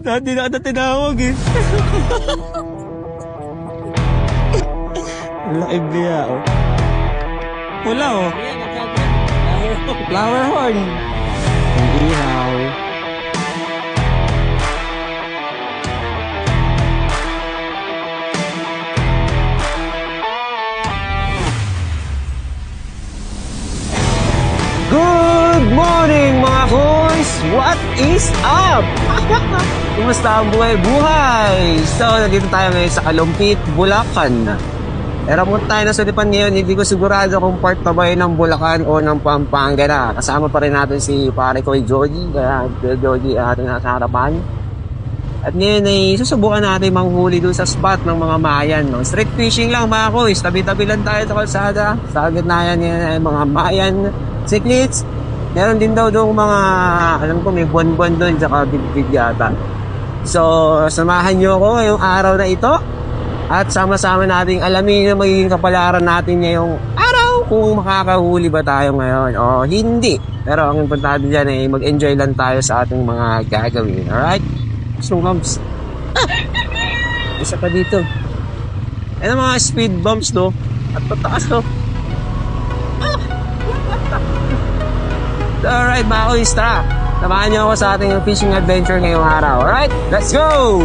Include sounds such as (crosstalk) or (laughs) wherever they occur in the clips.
Dati na kita tinawag eh. Laki biya oh. Pula oh. Flower horn. Ang ihaw. Good morning mga boys! What is up? (laughs) Kumusta ang buhay-buhay? So, nandito tayo ngayon sa Kalumpit, Bulacan. Pero kung tayo na sulipan ngayon, hindi ko sigurado kung part pa ba yun ng Bulacan o ng Pampanga na. Kasama pa rin natin si pare ko, Joji. Kaya, Joji, ating nasa harapan. At ngayon ay susubukan natin manghuli dun sa spot ng mga mayan. No? Street fishing lang mga kois. Tabi-tabi lang tayo sa kalsada. Sa gitna yan ay mga mayan cichlids. Meron din daw doon mga, alam ko may buwan-buwan doon tsaka big yata. So, samahan nyo ako ngayong araw na ito. At sama-sama nating alamin na magiging kapalaran natin ngayong araw kung makakahuli ba tayo ngayon o hindi. Pero ang importante dyan ay mag-enjoy lang tayo sa ating mga gagawin. Alright? So, bumps. Isa pa dito. Ayan mga speed bumps, no? At pataas, no? (laughs) Alright, mga kuis, tara. Samahan niyo ako sa ating fishing adventure ngayong araw. Alright, let's go!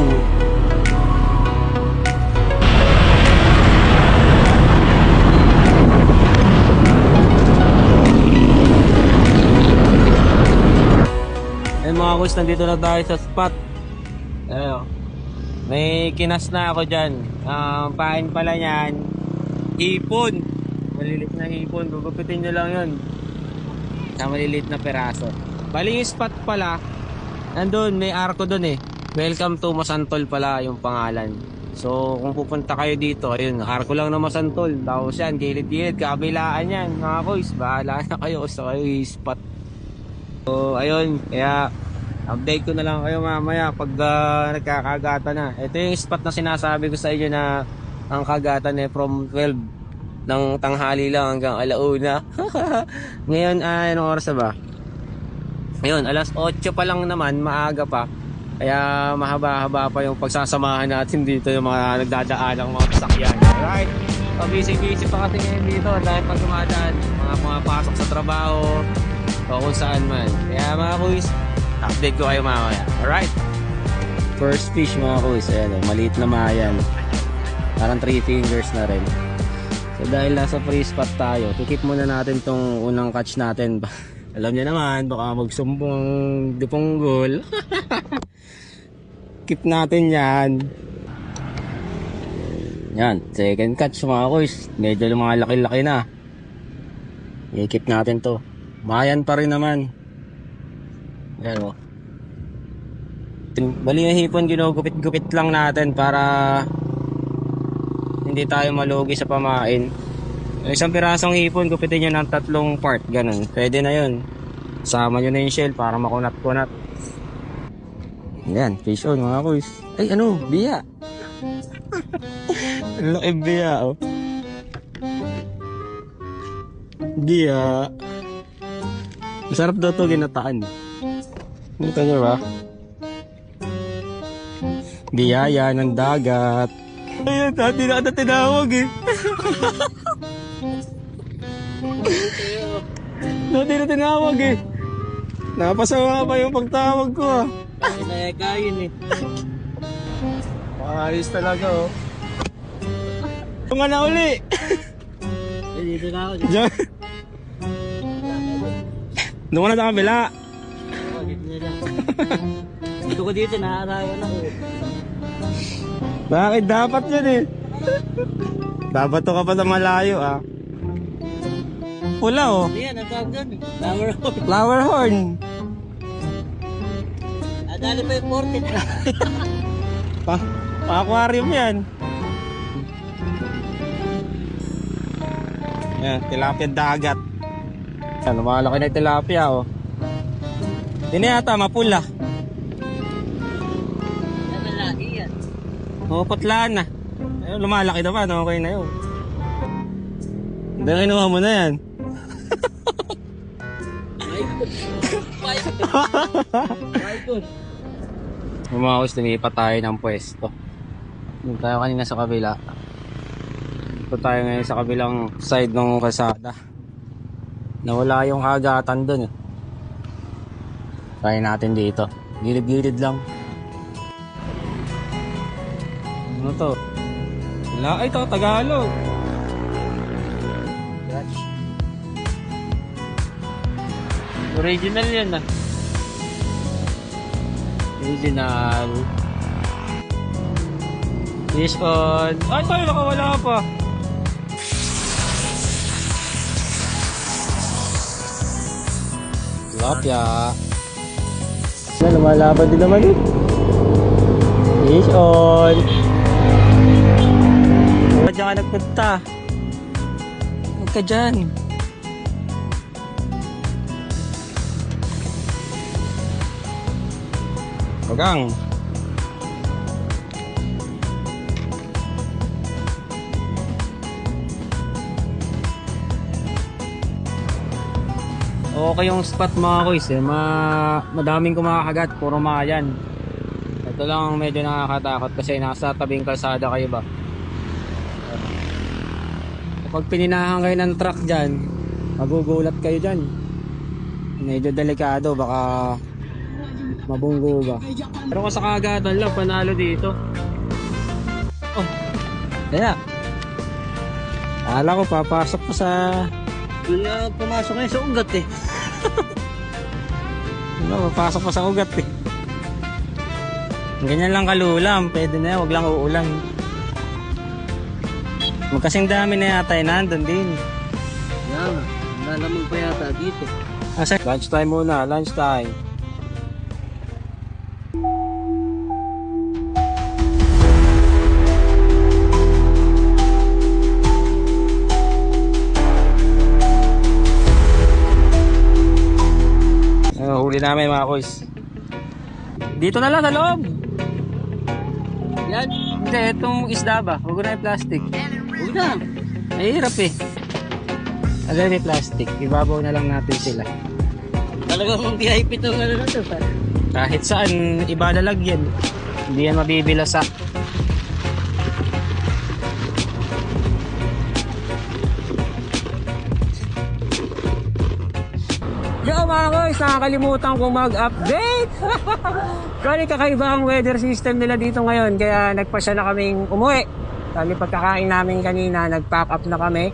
Ayun mga kuis, nandito na tayo sa spot. Ayun. May kinas na ako dyan. Ang pain pala niyan, hipon. Malilit na hipon. Gugupitin nyo lang yun. Sa maliliit na peraso. Bali yung spot pala, nandun, may arko dun eh. Welcome to Masantol pala yung pangalan. So, kung pupunta kayo dito, ayun, arko lang na Masantol. Tapos yan, gilid-gilid, kabilaan yan. Mga boys, bahala na kayo sa kayo spot. So, ayun, kaya update ko na lang kayo mamaya pag ah, nagkakagata na. Ito yung spot na sinasabi ko sa inyo na ang kagatan eh from 12 ng tanghali lang hanggang alauna. (laughs) Ngayon, ah, anong oras na ba? Ngayon, alas 8 pa lang naman, maaga pa. Kaya mahaba-haba pa yung pagsasamahan natin dito yung mga nagdadaan ng mga sasakyan. Alright? Busy-busy pa kasi ngayon dito dahil pag dumadaan, mga pumapasok sa trabaho, o kung saan man. Kaya mga kuys, update ko kayo mamaya. Alright? First fish mga kuys, ayan o, maliit na mayan. Parang 3 fingers na rin. So dahil nasa free spot tayo, kikip muna natin tong unang catch natin. (laughs) Alam niya naman, baka magsumbong dipunggol. (laughs) Keep natin yan. Yan, second catch mga kuys. Medyo lumalaki-laki na. I-keep natin to. Mayan pa rin naman. Yan o. Bali yung hipon, ginugupit-gupit lang natin para hindi tayo malugi sa pamain. Isang pirasong hipon, gupitin nyo ng tatlong part, ganun. Pwede na yun. Sama nyo na yung shell para makunat-kunat. Yan, fish on mga kuys. Ay, ano, biya. (laughs) Ang Laki biya, oh. Biya. Masarap daw to ginataan. Ito nyo ba? Biyaya ng dagat. Ayun, dati na kita tinawag eh. (laughs) dati na tinawag eh. Napasama pa yung pagtawag ko ah. Kinayagayin eh. Ayos talaga oh. Yung nga na uli. Eh, Dito na ako. Diyan. Doon ka na sa kabila. Dito na lang. Dito ko dito, naarayan ako. Bakit dapat yun eh? Dapat to ka pa sa malayo ah. Pula oh. Ayan, ang tawag doon. Flower horn. Flower horn. Adali pa yung 40. Pa, pa aquarium yan. Yan, tilapia dagat. Yan, lumalaki na yung tilapia oh. Hindi na yata, mapula. Yan ang lagi yan. Oo, putlaan na. Lumalaki naman, okay na yun. Hindi, kinuha mo na yan. (laughs) Guys, lumipat tayo ng pwesto. Doon tayo kanina sa kabila. Ito tayo ngayon sa kabilang side ng kalsada. Nawala yung agatan doon. Eh. Try natin dito. Gilid-gilid lang. Ano to? Wala. Ito, Tagalog. Dutch. Original yan ah. Original. Fish on. Ay, tayo nakawala pa. Tilapia. Na, lumalaban din naman eh. Fish on. Ba't dyan ka nagpunta? Huwag ka dyan. Bagang. Okay yung spot mga kuys eh. Ma madaming kumakagat, puro mayan. Ito lang ang medyo nakakatakot kasi nasa tabing kalsada kayo ba. Kapag pininahan kayo ng truck dyan, magugulat kayo dyan. Medyo delikado, baka mabunggo ba. Pero kung sa kagatan lang, panalo dito. Oh, kaya. Akala ko papasok pa sa... Kaya pumasok ngayon sa ugat eh. (laughs) Ano, papasok pa sa ugat eh. Ganyan lang kalulam, pwede na yan, wag lang uulan. Magkasing dami na yata yun, nandun din. Yan, nalamang pa yata dito. Asa? Lunch time muna, lunch time. Namin mga boys. Dito na lang sa loob. Yan. Hindi, itong isda ba? Huwag na yung plastic. Huwag na. Mahirap eh. Alam may plastic. Ibabaw na lang natin sila. Talagang VIP to ano na to. Kahit saan, iba lalagyan. Hindi yan mabibilasa. Mga guys, nakakalimutan kong mag-update. (laughs) Kali kakaiba ang weather system nila dito ngayon, kaya nagpasya na kaming umuwi. Kali pagkakain namin kanina, nag-pack up na kami.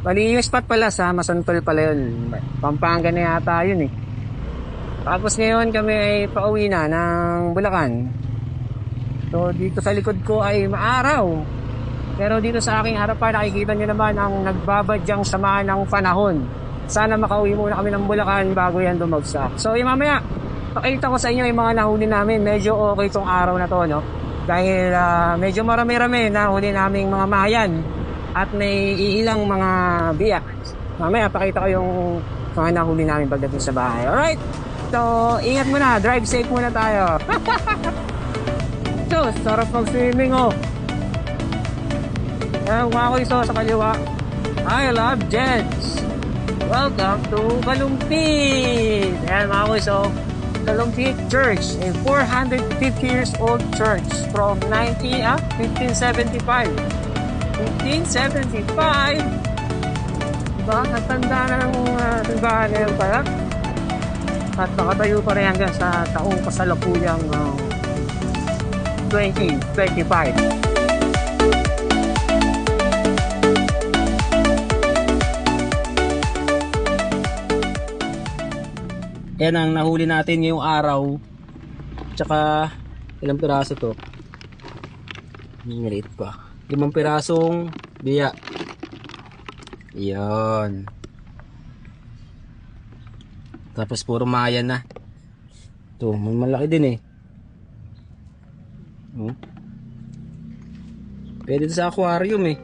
Bali yung spot pala sa Masantol pala yun. Pampanga na yata yun eh. Tapos ngayon kami ay pauwi na ng Bulacan. So dito sa likod ko ay maaraw. Pero dito sa aking harapan nakikita nyo naman ang nagbabadyang sama ng panahon. Sana makauwi muna kami ng Bulacan bago yan dumagsak. So yung mamaya, pakita ko sa inyo yung mga nahuli namin. Medyo okay tong araw na to, no? Dahil ah, medyo marami-rami nahuli naming mga mayan at may iilang mga biyak. Mamaya pakita ko yung mga nahuli namin pagdating sa bahay. Alright? So, ingat muna. Drive safe muna tayo. (laughs) so, sarap mag-swimming oh. Mga ko iso sa kaliwa. I love jets. Welcome to Kalumpit. Ayan, mga ko iso. Kalumpit Church, a 450 years old church from 19, ah, 1575. 1575. Diba? Natanda na ng uh, simbahan na yun pala. At nakatayo pa rin hanggang sa taong kasalukuyang uh, 2025. Yan ang nahuli natin ngayong araw. Tsaka ilang piraso to? Maliit pa. Limang pirasong biya. Yan. Tapos puro maya na. Ito, may malaki din eh. Oh. Pwede sa aquarium eh.